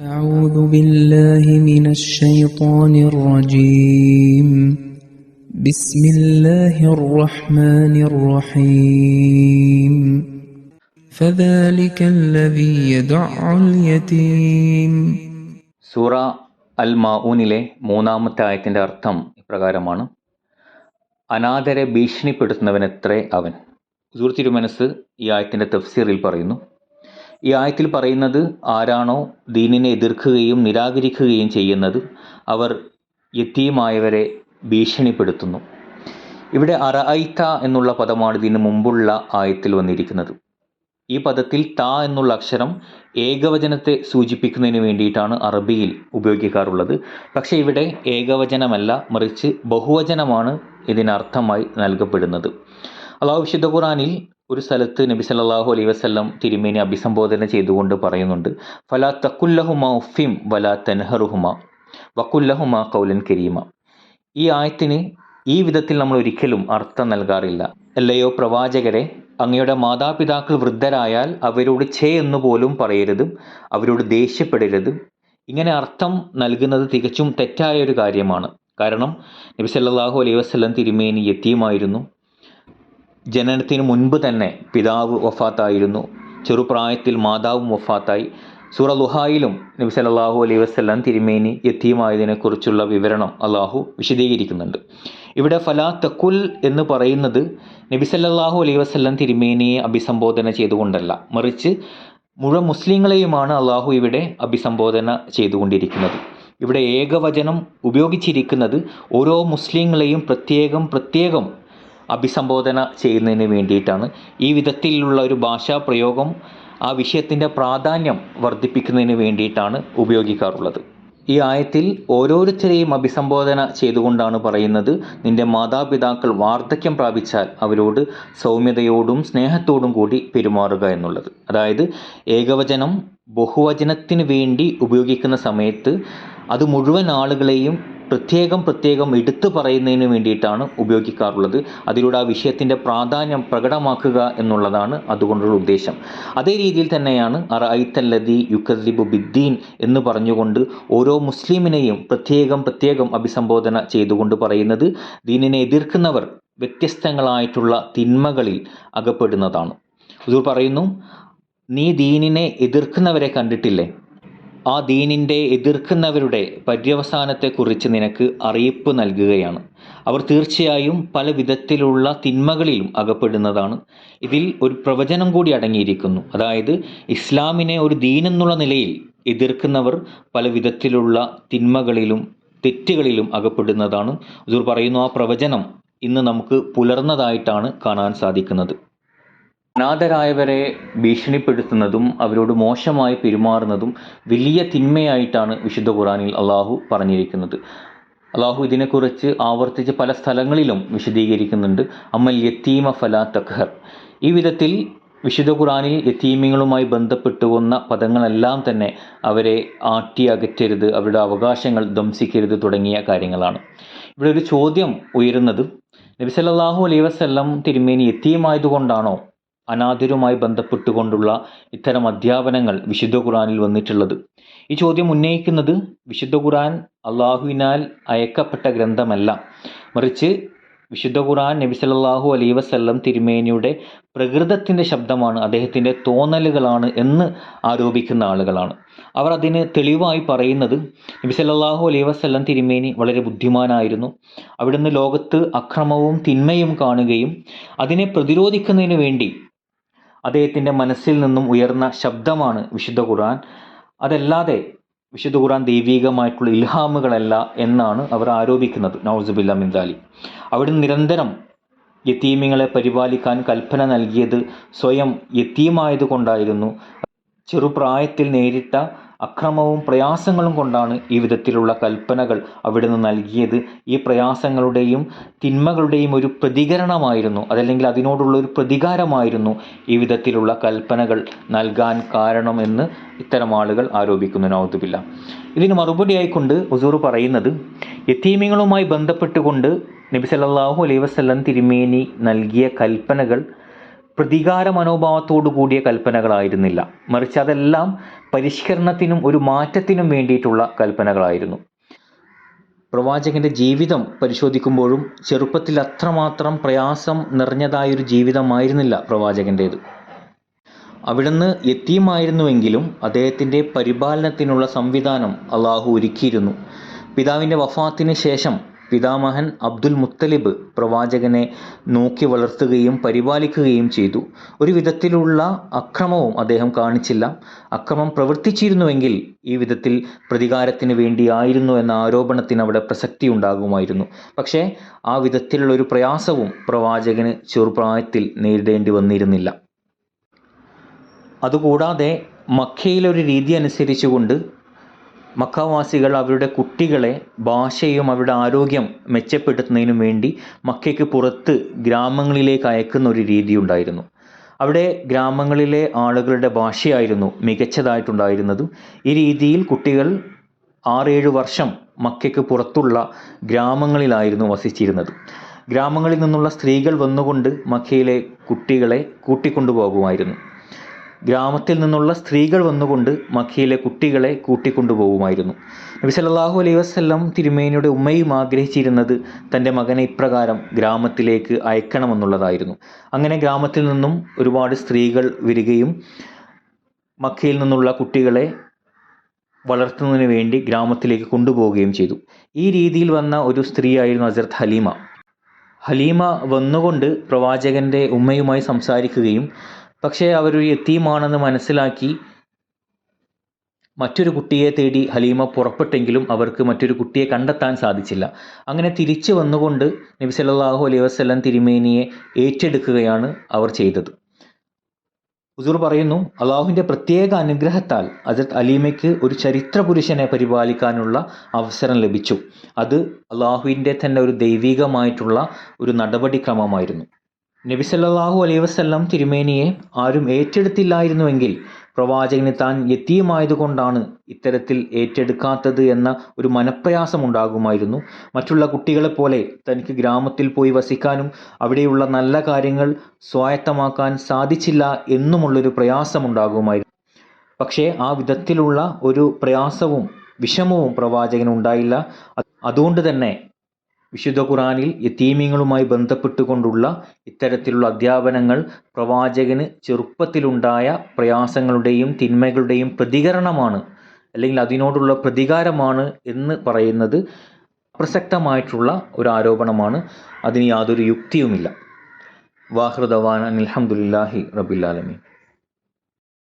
أعوذ بالله من الشيطان الرجيم بسم الله الرحمن الرحيم فذلك الذي يدع اليتيم സൂറ അൽ മാഊനിലെ മൂന്നാമത്തെ ആയത്തിൻ്റെ അർത്ഥം ഇപ്രകാരമാണ് അനാഥരെ ഭീഷണിപ്പെടുത്തുന്നവനെത്രേ അവൻ ഹുസൂർ തിരുമനസ് ഈ ആയത്തിൻ്റെ തഫ്സീറിൽ പറയുന്നു ഈ ആയത്തിൽ പറയുന്നത് ആരാണോ ദീനിനെ എതിർക്കുകയും നിരാകരിക്കുകയും ചെയ്യുന്നത് അവർ യത്തീമായവരെ ഭീഷണിപ്പെടുത്തുന്നു. ഇവിടെ അറഐത്ത എന്നുള്ള പദമാണ് ഇതിന് മുമ്പുള്ള ആയത്തിൽ വന്നിരിക്കുന്നത്. ഈ പദത്തിൽ ത എന്നുള്ള അക്ഷരം ഏകവചനത്തെ സൂചിപ്പിക്കുന്നതിന് വേണ്ടിയിട്ടാണ് അറബിയിൽ ഉപയോഗിക്കാറുള്ളത്. പക്ഷേ ഇവിടെ ഏകവചനമല്ല മറിച്ച് ബഹുവചനമാണ് ഇതിനർത്ഥമായി നൽകപ്പെടുന്നത്. അള്ളാഹു വിശുദ്ധ ഖുറാനിൽ ഒരു സ്ഥലത്ത് നബി സല്ലല്ലാഹു അലൈഹി വസല്ലം തിരുമേനി അഭിസംബോധന ചെയ്തുകൊണ്ട് പറയുന്നുണ്ട് ഫലാ തക്കുല്ലഹുമ ഉഫിം വലാ തൻഹറുഹുമ വക്കുല്ലഹുമ കൗലൻ കരീമ. ഈ ആയത്തിന് ഈ വിധത്തിൽ നമ്മൾ ഒരിക്കലും അർത്ഥം നൽകാറില്ല. അല്ലയോ പ്രവാചകരെ അങ്ങയുടെ മാതാപിതാക്കൾ വൃദ്ധരായാൽ അവരോട് ഛേ എന്ന് പോലും പറയരുത് അവരോട് ദേഷ്യപ്പെടരുത്. ഇങ്ങനെ അർത്ഥം നൽകുന്നത് തികച്ചും തെറ്റായ ഒരു കാര്യമാണ്. കാരണം നബി സല്ലല്ലാഹു അലൈഹി വസല്ലം തിരുമേനി യത്തീമായിരുന്നു. ജനനത്തിന് മുൻപ് തന്നെ പിതാവ് വഫാത്തായിരുന്നു. ചെറുപ്രായത്തിൽ മാതാവും വഫാത്തായി. സൂറ ലുഹായിലും നബി സല്ലല്ലാഹു അലൈഹി വസ്ലാം തിരുമേനി യത്തീമായതിനെക്കുറിച്ചുള്ള വിവരണം അള്ളാഹു വിശദീകരിക്കുന്നുണ്ട്. ഇവിടെ ഫലാ തക്കുൽ എന്ന് പറയുന്നത് നബി സല്ലാഹു അലൈഹി വസല്ലം തിരുമേനിയെ അഭിസംബോധന ചെയ്തുകൊണ്ടല്ല. മറിച്ച് മുഴുവൻ മുസ്ലിങ്ങളെയുമാണ് അള്ളാഹു ഇവിടെ അഭിസംബോധന ചെയ്തുകൊണ്ടിരിക്കുന്നത്. ഇവിടെ ഏകവചനം ഉപയോഗിച്ചിരിക്കുന്നത് ഓരോ മുസ്ലിങ്ങളെയും പ്രത്യേകം പ്രത്യേകം അഭിസംബോധന ചെയ്യുന്നതിന് വേണ്ടിയിട്ടാണ്. ഈ വിധത്തിലുള്ള ഒരു ഭാഷാ പ്രയോഗം ആ വിഷയത്തിന്റെ പ്രാധാന്യം വർദ്ധിപ്പിക്കുന്നതിന് വേണ്ടിയിട്ടാണ് ഉപയോഗിക്കാറുള്ളത്. ഈ ആയത്തിൽ ഓരോരുത്തരെയും അഭിസംബോധന ചെയ്തുകൊണ്ടാണ് പറയുന്നത് നിന്റെ മാതാപിതാക്കൾ വാർദ്ധക്യം പ്രാപിച്ചാൽ അവരോട് സൗമ്യതയോടും സ്നേഹത്തോടും കൂടി പെരുമാറുക എന്നുള്ളത്. അതായത് ഏകവചനം ബഹുവചനത്തിന് വേണ്ടി ഉപയോഗിക്കുന്ന സമയത്ത് അത് മുഴുവൻ ആളുകളെയും പ്രത്യേകം പ്രത്യേകം എടുത്തു പറയുന്നതിന് വേണ്ടിയിട്ടാണ് ഉപയോഗിക്കാറുള്ളത്. അതിലൂടെ ആ വിഷയത്തിന്റെ പ്രാധാന്യം പ്രകടമാക്കുക എന്നുള്ളതാണ് അതുകൊണ്ടുള്ള ഉദ്ദേശം. അതേ രീതിയിൽ തന്നെയാണ് അറൈത്തല്ലതി യുക്കദ്ലിബു ബിദ്ദീൻ എന്ന് പറഞ്ഞുകൊണ്ട് ഓരോ മുസ്ലിമിനെയും പ്രത്യേകം പ്രത്യേകം അഭിസംബോധന ചെയ്തുകൊണ്ട് പറയുന്നത് ദീനിനെ എതിർക്കുന്നവർ വ്യത്യസ്തങ്ങളായിട്ടുള്ള തിന്മകളിൽ അകപ്പെടുന്നതാണ്. ഹുസൂർ പറയുന്നു നീ ദീനിനെ എതിർക്കുന്നവരെ കണ്ടിട്ടില്ലേ? ആ ദീനിന്റെ എതിർക്കുന്നവരുടെ പര്യവസാനത്തെക്കുറിച്ച് നിനക്ക് അറിയിപ്പ് നൽകുകയാണ്. അവർ തീർച്ചയായും പല വിധത്തിലുള്ള തിന്മകളിലും അകപ്പെടുന്നതാണ്. ഇതിൽ ഒരു പ്രവചനം കൂടി അടങ്ങിയിരിക്കുന്നു. അതായത് ഇസ്ലാമിനെ ഒരു ദീനെന്നുള്ള നിലയിൽ എതിർക്കുന്നവർ പല വിധത്തിലുള്ള തിന്മകളിലും തെറ്റുകളിലും അകപ്പെടുന്നതാണ്. ഹുസൂർ പറയുന്നു ആ പ്രവചനം ഇന്ന് നമുക്ക് പുലർന്നതായിട്ടാണ് കാണാൻ സാധിക്കുന്നത്. അനാഥരായവരെ ഭീഷണിപ്പെടുത്തുന്നതും അവരോട് മോശമായി പെരുമാറുന്നതും വലിയ തിന്മയായിട്ടാണ് വിശുദ്ധ ഖുറാനിൽ അള്ളാഹു പറഞ്ഞിരിക്കുന്നത്. അള്ളാഹു ഇതിനെക്കുറിച്ച് ആവർത്തിച്ച് പല സ്ഥലങ്ങളിലും വിശദീകരിക്കുന്നുണ്ട്. അമ്മൽ യത്തീമ ഫല തഖർ ഈ വിധത്തിൽ വിശുദ്ധ ഖുറാനിൽ യത്തീമിങ്ങളുമായി ബന്ധപ്പെട്ടു വന്ന പദങ്ങളെല്ലാം തന്നെ അവരെ ആട്ടി അകറ്റരുത് അവരുടെ അവകാശങ്ങൾ ധംസിക്കരുത് തുടങ്ങിയ കാര്യങ്ങളാണ്. ഇവിടെ ഒരു ചോദ്യം ഉയരുന്നത്. നബി അലൈഹി വസല്ലം തിരുമേനി യത്തീമായതുകൊണ്ടാണോ അനാഥരുമായി ബന്ധപ്പെട്ടുകൊണ്ടുള്ള ഇത്തരം അധ്യാപനങ്ങൾ വിശുദ്ധ ഖുറാനിൽ വന്നിട്ടുള്ളത്. ഈ ചോദ്യം ഉന്നയിക്കുന്നത് വിശുദ്ധ ഖുറാൻ അള്ളാഹുവിനാൽ അയക്കപ്പെട്ട ഗ്രന്ഥമല്ല. മറിച്ച് വിശുദ്ധ ഖുറാൻ നബി സല്ലല്ലാഹു അലൈ വസല്ലം തിരുമേനിയുടെ പ്രകൃതത്തിന്റെ ശബ്ദമാണ് അദ്ദേഹത്തിന്റെ തോന്നലുകളാണ് എന്ന് ആരോപിക്കുന്ന ആളുകളാണ്. അവർ അതിന് തെളിവായി പറയുന്നത് നബി സല്ലല്ലാഹു അലൈ വസല്ലം തിരുമേനി വളരെ ബുദ്ധിമാനായിരുന്നു. അവിടുന്ന് ലോകത്ത് അക്രമവും തിന്മയും കാണുകയും അതിനെ പ്രതിരോധിക്കുന്നതിന് വേണ്ടി അദ്ദേഹത്തിന്റെ മനസ്സിൽ നിന്നും ഉയർന്ന ശബ്ദമാണ് വിശുദ്ധ ഖുർആൻ. അതല്ലാതെ വിശുദ്ധ ഖുർആൻ ദൈവീകമായിട്ടുള്ള ഇൽഹാമുകളല്ല എന്നാണ് അവർ ആരോപിക്കുന്നത്. നൗസുബില്ല മിന്ദാലി അവിടെ നിരന്തരം യത്തീമിങ്ങളെ പരിപാലിക്കാൻ കൽപ്പന നൽകിയത് സ്വയം യത്തീമായതുകൊണ്ടായിരുന്നു. ചെറുപ്രായത്തിൽ നേരിട്ട അക്രമവും പ്രയാസങ്ങളും കൊണ്ടാണ് ഈ വിധത്തിലുള്ള കൽപ്പനകൾ അവിടുന്ന് നൽകിയത്. ഈ പ്രയാസങ്ങളുടെയും തിന്മകളുടെയും ഒരു പ്രതികരണമായിരുന്നു. അതല്ലെങ്കിൽ അതിനോടുള്ള ഒരു പ്രതികാരമായിരുന്നു ഈ വിധത്തിലുള്ള കൽപ്പനകൾ നൽകാൻ കാരണമെന്ന് ഇത്തരം ആളുകൾ ആരോപിക്കുന്നു. നൗതുബില്ല. ഇതിന് മറുപടിയായിക്കൊണ്ട് ഹുസൂർ പറയുന്നത് യത്തീമികളുമായി ബന്ധപ്പെട്ടുകൊണ്ട് നബി സല്ലല്ലാഹു അലൈഹി വസല്ലം തിരുമേനി നൽകിയ കൽപ്പനകൾ പ്രതികാര മനോഭാവത്തോടു കൂടിയ കൽപ്പനകളായിരുന്നില്ല. മറിച്ച് അതെല്ലാം പരിഷ്കരണത്തിനും ഒരു മാറ്റത്തിനും വേണ്ടിയിട്ടുള്ള കൽപ്പനകളായിരുന്നു. പ്രവാചകന്റെ ജീവിതം പരിശോധിക്കുമ്പോഴും ചെറുപ്പത്തിൽ അത്രമാത്രം പ്രയാസം നിറഞ്ഞതായൊരു ജീവിതമായിരുന്നില്ല പ്രവാചകന്റേത് അവിടുന്ന് എത്തിയുമായിരുന്നുവെങ്കിലും അദ്ദേഹത്തിന്റെ പരിപാലനത്തിനുള്ള സംവിധാനം അള്ളാഹു ഒരുക്കിയിരുന്നു. പിതാവിന്റെ വഫാത്തിന് ശേഷം പിതാമഹൻ അബ്ദുൽ മുത്തലിബ് പ്രവാചകനെ നോക്കി വളർത്തുകയും പരിപാലിക്കുകയും ചെയ്തു. ഒരു വിധത്തിലുള്ള അക്രമവും അദ്ദേഹം കാണിച്ചില്ല. അക്രമം പ്രവർത്തിച്ചിരുന്നുവെങ്കിൽ ഈ വിധത്തിൽ പ്രതികാരത്തിന് വേണ്ടിയായിരുന്നു എന്ന ആരോപണത്തിന് അവിടെ പ്രസക്തി ഉണ്ടാകുമായിരുന്നു പക്ഷേ ആ വിധത്തിലുള്ള ഒരു പ്രയാസവും പ്രവാചകന് ചെറുപ്രായത്തിൽ നേരിടേണ്ടി വന്നിരുന്നില്ല. അതുകൂടാതെ മക്കയിലൊരു രീതി അനുസരിച്ചുകൊണ്ട് മക്കാവാസികൾ അവരുടെ കുട്ടികളെ ഭാഷയും അവരുടെ ആരോഗ്യം മെച്ചപ്പെടുത്തുന്നതിനും വേണ്ടി മക്കയ്ക്ക് പുറത്ത് ഗ്രാമങ്ങളിലേക്ക് അയക്കുന്ന ഒരു രീതി ഉണ്ടായിരുന്നു. അവിടെ ഗ്രാമങ്ങളിലെ ആളുകളുടെ ഭാഷയായിരുന്നു മികച്ചതായിട്ടുണ്ടായിരുന്നതും. ഈ രീതിയിൽ കുട്ടികൾ ആറേഴ് വർഷം മക്കയ്ക്ക് പുറത്തുള്ള ഗ്രാമങ്ങളിലായിരുന്നു വസിച്ചിരുന്നത്. ഗ്രാമങ്ങളിൽ നിന്നുള്ള സ്ത്രീകൾ വന്നുകൊണ്ട് മക്കയിലെ കുട്ടികളെ കൂട്ടിക്കൊണ്ടുപോകുമായിരുന്നു. ഗ്രാമത്തിൽ നിന്നുള്ള സ്ത്രീകൾ വന്നുകൊണ്ട് മക്കയിലെ കുട്ടികളെ കൂട്ടിക്കൊണ്ടുപോകുമായിരുന്നു നബി സല്ലല്ലാഹു അലൈഹി വസല്ലം തിരുമേനിയുടെ ഉമ്മയും ആഗ്രഹിച്ചിരുന്നത് തന്റെ മകനെ ഇപ്രകാരം ഗ്രാമത്തിലേക്ക് അയക്കണമെന്നുള്ളതായിരുന്നു. അങ്ങനെ ഗ്രാമത്തിൽ നിന്നും ഒരുപാട് സ്ത്രീകൾ വരികയും മക്കയിൽ നിന്നുള്ള കുട്ടികളെ വളർത്തുന്നതിന് വേണ്ടി ഗ്രാമത്തിലേക്ക് കൊണ്ടുപോവുകയും ചെയ്തു. ഈ രീതിയിൽ വന്ന ഒരു സ്ത്രീയായിരുന്നു ഹസരത്ത് ഹലീമ. ഹലീമ വന്നുകൊണ്ട് പ്രവാചകന്റെ ഉമ്മയുമായി സംസാരിക്കുകയും പക്ഷേ അവരൊരു യത്തീമാണെന്ന് മനസ്സിലാക്കി മറ്റൊരു കുട്ടിയെ തേടി ഹലീമ പുറപ്പെട്ടെങ്കിലും അവർക്ക് മറ്റൊരു കുട്ടിയെ കണ്ടെത്താൻ സാധിച്ചില്ല. അങ്ങനെ തിരിച്ചു വന്നുകൊണ്ട് നബി സല്ലാഹു അലൈഹി വസ്ലം തിരുമേനിയെ ഏറ്റെടുക്കുകയാണ് അവർ ചെയ്തത്. ഹുസൂർ പറയുന്നു അള്ളാഹുവിന്റെ പ്രത്യേക അനുഗ്രഹത്താൽ അജത് അലീമയ്ക്ക് ഒരു ചരിത്ര പുരുഷനെ പരിപാലിക്കാനുള്ള അവസരം ലഭിച്ചു. അത് അള്ളാഹുവിന്റെ തന്നെ ഒരു ദൈവികമായിട്ടുള്ള ഒരു നടപടിക്രമമായിരുന്നു. നബി സല്ലല്ലാഹു അലൈഹി വസല്ലം തിരുമേനിയെ ആരും ഏറ്റെടുത്തില്ലായിരുന്നുവെങ്കിൽ പ്രവാചകന് താൻ എത്തിയുമായതുകൊണ്ടാണ് ഇത്തരത്തിൽ ഏറ്റെടുക്കാത്തത് എന്ന ഒരു മനപ്രയാസമുണ്ടാകുമായിരുന്നു. മറ്റുള്ള കുട്ടികളെപ്പോലെ തനിക്ക് ഗ്രാമത്തിൽ പോയി വസിക്കാനും അവിടെയുള്ള നല്ല കാര്യങ്ങൾ സ്വായത്തമാക്കാൻ സാധിച്ചില്ല എന്നുമുള്ളൊരു പ്രയാസമുണ്ടാകുമായിരുന്നു. പക്ഷേ ആ വിധത്തിലുള്ള ഒരു പ്രയാസവും വിഷമവും പ്രവാചകന് ഉണ്ടായില്ല അതുകൊണ്ട് തന്നെ വിശുദ്ധ ഖുറാനിൽ യത്തീമീങ്ങളുമായി ബന്ധപ്പെട്ടുകൊണ്ടുള്ള ഇത്തരത്തിലുള്ള അധ്യാപനങ്ങൾ പ്രവാചകന് ചെറുപ്പത്തിലുണ്ടായ പ്രയാസങ്ങളുടെയും തിന്മകളുടെയും പ്രതികരണമാണ് അല്ലെങ്കിൽ അതിനോടുള്ള പ്രതികാരമാണ് എന്ന് പറയുന്നത് പ്രസക്തമായിട്ടുള്ള ഒരു ആരോപണമാണ്. അതിന് യാതൊരു യുക്തിയുമില്ല. വാഹൃദവാൻ അനിൽഹമുല്ലാഹി റബില്ലാലമീൻ